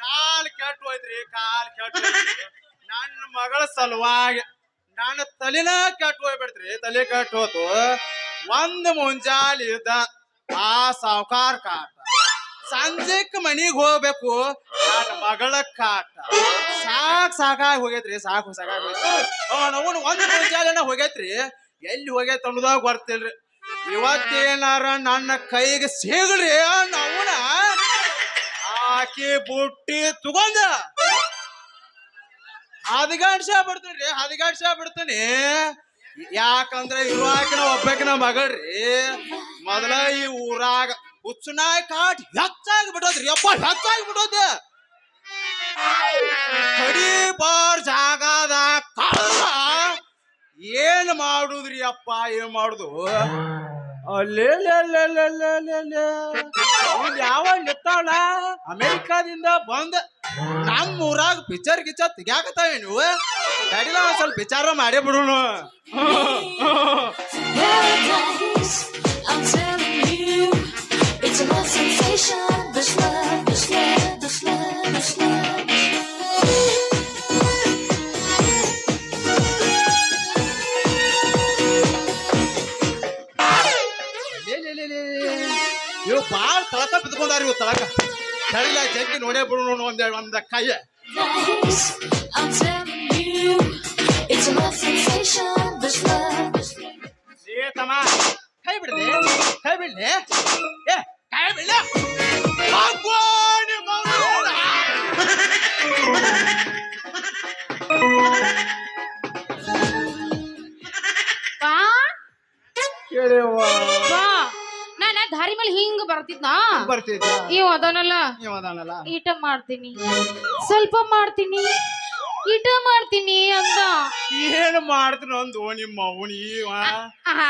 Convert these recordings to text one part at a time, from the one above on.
ಕಾಲ್ ಕೆಟ್ಟ ಹೋಯ್ತ್ರಿ, ಕಾಲ್ ಕೆಟ್ಟ ನನ್ನ ಮಗಳ ಸಲುವಾಗಿ ನನ್ನ ತಲೆನ ಕೆಟ್ಟ ಹೋಗ್ಬಿಡ್ತ್ರಿ, ತಲೆ ಕೆಟ್ಟ ಹೋತು. ಒಂದ್ ಮುಂಜಾಲಿ ಇದ್ದ ಆ ಸಾವುಕಾರ ಕಾಟ. ಸಂಜೆಕ್ ಮನಿಗ್ ಹೋಗ್ಬೇಕು ನನ್ನ ಮಗಳ ಕಾಟ. ಸಾಕ್ ಸಾಕಾಗಿ ಹೋಗೈತ್ರಿ, ಸಾಕು ಸಾಕಾಗಿ ಅವನು ಒಂದ್ ಜಾಲನ ಹೋಗೈತ್ರಿ. ಎಲ್ಲಿ ಹೋಗೈತ್ ಅನ್ನೋದಾಗ ಬರ್ತಿಲ್ರಿ ಇವತ್ತೇನಾರ ನನ್ನ ಕೈಗೆ ಸಿಗ್ರಿ ನವನ ಆಕಿ ಬುಟ್ಟಿ ತಗೊಂಡ. ಹದಿಗಾಡ್ಸ ಬಿಡ್ತೀನಿ ಹದಿಗಾಡ್ಸ ಬಿಡ್ತೀನಿ. ಯಾಕಂದ್ರೆ ಇವಾಕಿನ ಒಬ್ಬಕಿನ ಮಗಳ್ರಿ, ಮೊದಲ ಈ ಊರಾಗ ಹುಚ್ಚನಾಯ್ ಕಾಟ್ ಹೆಚ್ಚಾಗಿ ಬಿಡೋದ್ರಿ ಅಪ್ಪ ಹೆಚ್ಚಾಗಿ ಬಿಡೋದು. ಕಡಿ ಬಾರ್ ಜಾಗದ ಕಳ್ಳ ಏನ್ ಮಾಡುದ್ರಿ ಅಪ್ಪ ಏನ್ ಮಾಡುದು? ಯಾವ ನಿತ್ತಾಳ ಅಮೆರಿಕಾದಿಂದ ಬಂದ ನಮ್ಮ ಊರಾಗ ಪಿಕ್ಚರ್ ಗಿಚ್ಚರ್ ತೆಗ್ಯಾಕತ್ತಾವೆ ನೀವು. ತಡಿಲ ಒಂದ್ ಸ್ವಲ್ಪ ವಿಚಾರ ಮಾಡೇ ಬಿಡೋಣ. I'm telling you, it's a sensation. ಯೋ ಬಾಳ್ ತಳಕ ಹಿಡ್ಕೊಂಡಾರಿ ತಲಕ ತಳಕ. ಜೆಂತಿ ನೋಡೆ ನೋಡೇ ಬಿಡು ಒಂದ ಕೈ I'm same you it's a mass sensation ಬಿಸ್ಮ ಬಿಸ್ಮ ಸೀಯಾ ತಮಾ ಕೈ ಬಿಡಲಿ ಕೈ ಬಿಡಲಿ. ಏ, ಕೈ ಬಿಡಲಿ. ಆ ಕೋನಿ ಬರ್ತಿದ್ನಾ? ಬರ್ತಿದ್ದ. ಇವ್ ಅದಾನಲ್ಲ ಇವ ಅದಾನಲ್ಲ ಈಟ ಮಾಡ್ತೀನಿ. ಸ್ವಲ್ಪ ಮಾಡ್ತೀನಿ. ಈಟ ಮಾಡ್ತೀನಿ ಅಂದ. ಏನ್ ಮಾಡ್ತೀನಿ ಒಂದು ನಿಮ್ಮ ಅವನಿ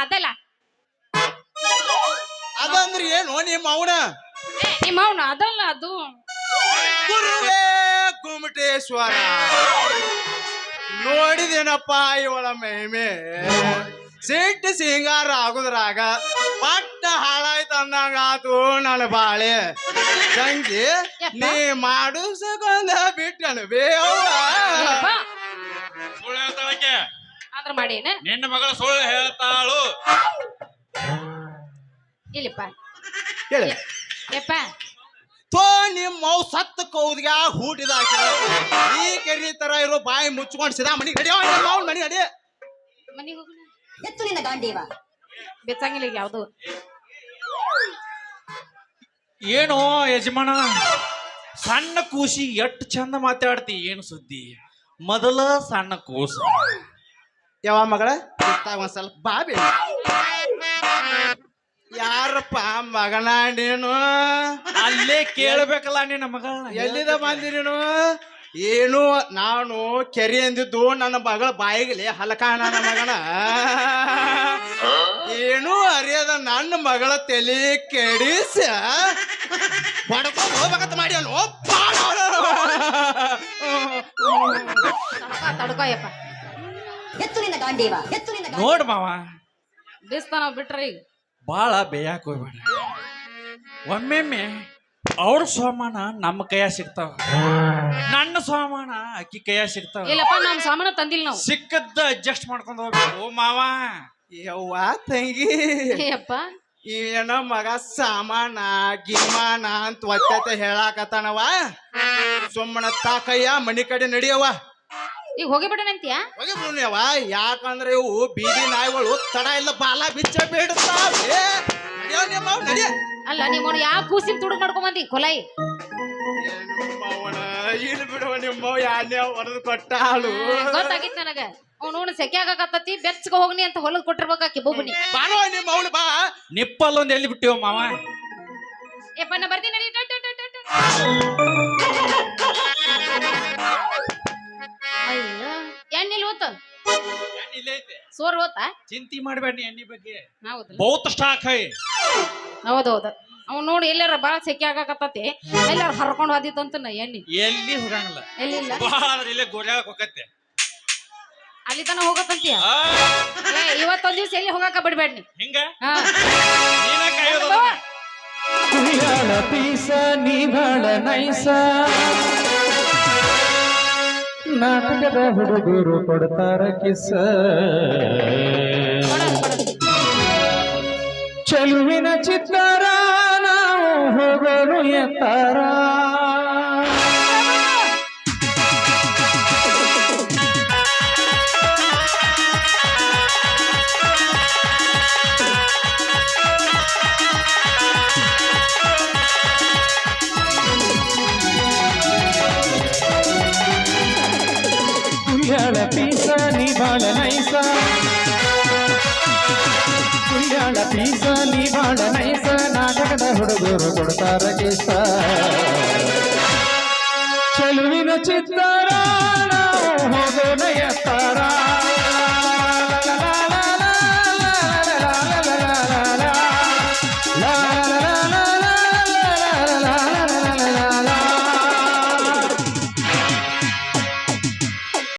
ಅದಲ್ಲ. ಅದಂದ್ರೆ ಏನು ನಿಮ್ಮ ಅವನ? ನಿಮ್ಮ ಅವ್ನ? ಅದಲ್ಲ ಅದು. ಗುರುವೇ ಕುಮಟೇಶ್ವರ. ನೋಡಿದೇನಪ್ಪ ಇವಳ ಮೇಮೆ? ಸಿಟ್ಟು ಸಿಂಗಾರ ಆಗುದ್ರಾಗ ಪಟ್ಟ ಹಾಳಾಯ್ತು ಅಂದಂಗ ಆತು ನನ್ನ ಬಾಳೆ. ತಂಗಿ ನೀ ಮಾಡು ಸಗೊಂದ ಬಿಟ್ಟನು ಏನಪ್ಪ? ಸುಳ್ಳು ಹೇಳ್ತಾಳಕ್ಕೆ ಅಂದ್ರ ಮಾಡೇನ ನಿನ್ನ ಮಗಳು ಸುಳ್ಳು ಹೇಳ್ತಾಳು. ಇಲ್ಲಿಪ್ಪ. ಹೇಳಿ. ಯಪ್ಪ. ತೋ ನಿಮ್ಮ ಅವ್ ಸತ್ತ ಕೌದ್ಗ ಹೂಟಿದ ಈ ಕೆರಿ ತರ ಇರೋ ಬಾಯಿ ಮುಚ್ಕೊಂಡು ಸಿದಾ ಮನಿ ಗಡಿ ಅವ್ನ ಮನಿ ನಡಿ. ಮನಿಗ್ ಹೋಗೋಣ. ಎತ್ತು ನಿನ್ನ ಗಾಂಡೀವ. ಬೆಚ್ಚಂಗಿಲ್ಲ ಯಾವ್ದು? ಏನು ಯಜಮಾನ? ಸಣ್ಣ ಕೂಸಿ ಎಷ್ಟು ಚಂದ ಮಾತಾಡ್ತಿ ಏನು ಸುದ್ದಿ? ಮೊದಲ ಸಣ್ಣ ಕೂಸು. ಯಾವ ಮಗಳ ಒಂದ್ ಸ್ವಲ್ಪ ಬಾಬಿ ಯಾರಪ್ಪ ಮಗನ ನೀನು? ಅಲ್ಲೇ ಕೇಳಬೇಕಲ್ಲ ನಿನ್ನ ಮಗಳನ್ನ ಎಲ್ಲಿದ ಬಂದಿ ನೀನು? ಏನು ನಾನು ಕೆರೆ ಅಂದಿದ್ದು ನನ್ನ ಮಗಳ ಬಾಯಿಗಲಿ ಹಲಕಾಣ ನನ್ನ ಮಗನ. ಏನು ಅರಿಯದ ನನ್ನ ಮಗಳ ತಲೆ ಕೆಡಿಸ. ಹೊಡ್ಕೊಂಡು ಹೋಗ್ಬೇಕಂತ ಮಾಡಿ ತಡ್ಕೋ ತಡ್ಕೋ ಯಪ್ಪ ಎತ್ತು ನಿನ್ನ ಗಾಂಡೀವ ಎತ್ತು ನಿನ್ನ ಗಾಂಡೀವ. ನೋಡ್ ಮಾವ. ಬಿಸ್ತಾನ ಬಿಟ್ರಿ. ಈಗ ಬಾಳ ಬೇಯಾಕ್ ಹೋಗ್ಬೇಡ. ಒಮ್ಮೆಮ್ಮೆ ಅವ್ರ ಸೋಮಾನ ನಮ್ಮ ಕೈಯ ಸಿಗ್ತಾವ. ನನ್ನ ಸೋಮಾನ ಅಕ್ಕಿ ಕೈಯ ಸಿಗ್ತಾವ. ಇಲ್ಲಪ್ಪ ನಮ್ ಸಾಮಾನ ತಂದಿಲ್ಲ ನಾವು. ಸಿಕ್ಕದ್ದ ಅಡ್ಜಸ್ಟ್ ಮಾಡ್ಕೊಂಡು ಹೋಗ್ಬೇಕು. ಮಾವ ಯವ್ವ ತಂಗಿ. ಏನ ಮಗ ಸಾಮಾನ ಗಿಮಾನ ಅಂತ ಒತ್ತತೆ ಹೇಳಾಕತ್ತಾನವ ಸುಮ್ಮನ ತಾಕಯ್ಯ ಮನಿ ಕಡೆ ನಡಿಯವ ಈಗ ಹೋಗಿ ಹೋಗಿ ಬಿಡುನ್ಯವ ಯಾಕಂದ್ರೆ ಇವು ಬೀದಿ ನಾಯಿಗಳು ತಡ ಇಲ್ಲ ಬಾಲ ಬಿಚ್ಚ ಬಿಡ್ತಾವೆ ನಿಮ್ಮ ನಡಿಯ. ಅಲ್ಲ ನಿಮ್ಮ ಯಾವ ಕೂಸಿನ ತುಡು ಮಾಡ್ಕೊಂಡ್ ಬಂದಿ? ಕೊಲೈ. ಇಲ್ಲಿ ಬಿಡುವ ನಿಮ್ಮ ಯಾನ್ಯ ಹೊರದು ಕೊಟ್ಟಾಳು ಗೊತ್ತಾಗಿತ್ತು ನನಗ. ಅವನು ಸೆಕೆ ಆಗಕತ್ತತಿ ಬೆಚ್ಚಗ ಹೋಗ್ನಿ ಅಂತ ಹೊಲದ್ ಕೊಟ್ಟಿರ್ಬೇಕಾಕಿ ಬೊಬ್ಬನಿ. ಬಾರೋ ನಿಮ್ಮ ಅವಳು ಬಾ. ನಿಪ್ಪಲ್ ಒಂದ್ ಎಲ್ಲಿ ಬಿಟ್ಟಿವ ಮಾವ? ಯಪ್ಪ ನಾ ಬರ್ತೀನಿ ನಡಿ. ಟ, ಟ, ಟ, ಟ, ಟ. ಅಯ್ಯೋ ಎಣ್ಣೆಲ್ ಹೋತ? ಸೋರ್ ಹೋತ? ಚಿಂತಿ ಮಾಡ್ಬೇಡಿ ಎಣ್ಣೆ ಬಗ್ಗೆ. ಹೌದು ಬಹುತ್ ಸ್ಟಾಕ್ ಹೈ. ಹೌದೌದು. ಅವ್ನು ನೋಡಿ ಎಲ್ಲಾರ ಬಾಳ ಸೆಕೆ ಆಗಾಕತ್ತತಿ. ಎಲ್ಲಾರ ಹರ್ಕೊಂಡ್ ಹೋದಿತ್ತಂತ ಅಂತ ನಾ ಎಣ್ಣಿ ಎಲ್ಲಿ ಹೋಗಂಗಿಲ್ಲ. ಎಲ್ಲಿಲ್ಲ? ಇಲ್ಲ ಇಲ್ಲೇ ಗೋಲ್ಯಾಗ ಹೋಗತ್ತೆ. ಅಲ್ಲಿ ತನ ಹೋಗತ್ತಂತೀಯ? ಇವತ್ತೊಂದ್ ದಿವ್ಸ ಎಲ್ಲಿ ಹೋಗಾಕ ಬಿಡ್ಬೇಡ ನೀ. ಹಿಂಗ? ಹಾ. ನೀನ ಕಾಯೋದು ಬಾ. ಕುಯ್ಯಾಳ ಪೀಸ ನೀ ಬಾಳ ನೈಸ. ನಾಟಕದ ಹುಡುಗರು ಕೊಡ್ತಾರ ಕಿಸ. ಚೆಲುವಿನ ಚಿತ್ತಾರ ನಾವು ಹೋಗಲು ಎತ್ತಾರ. ಕುಯ್ಯಾಳ ಪೀಸ ನೀ ಬಾಳ ನೈಸ ನಾಟಕದ ಹುಡುಗರು ಕೊಡ್ತಾರ ಕಿಸ ಚೆಲುವಿನ ಚಿತ್ತಾರ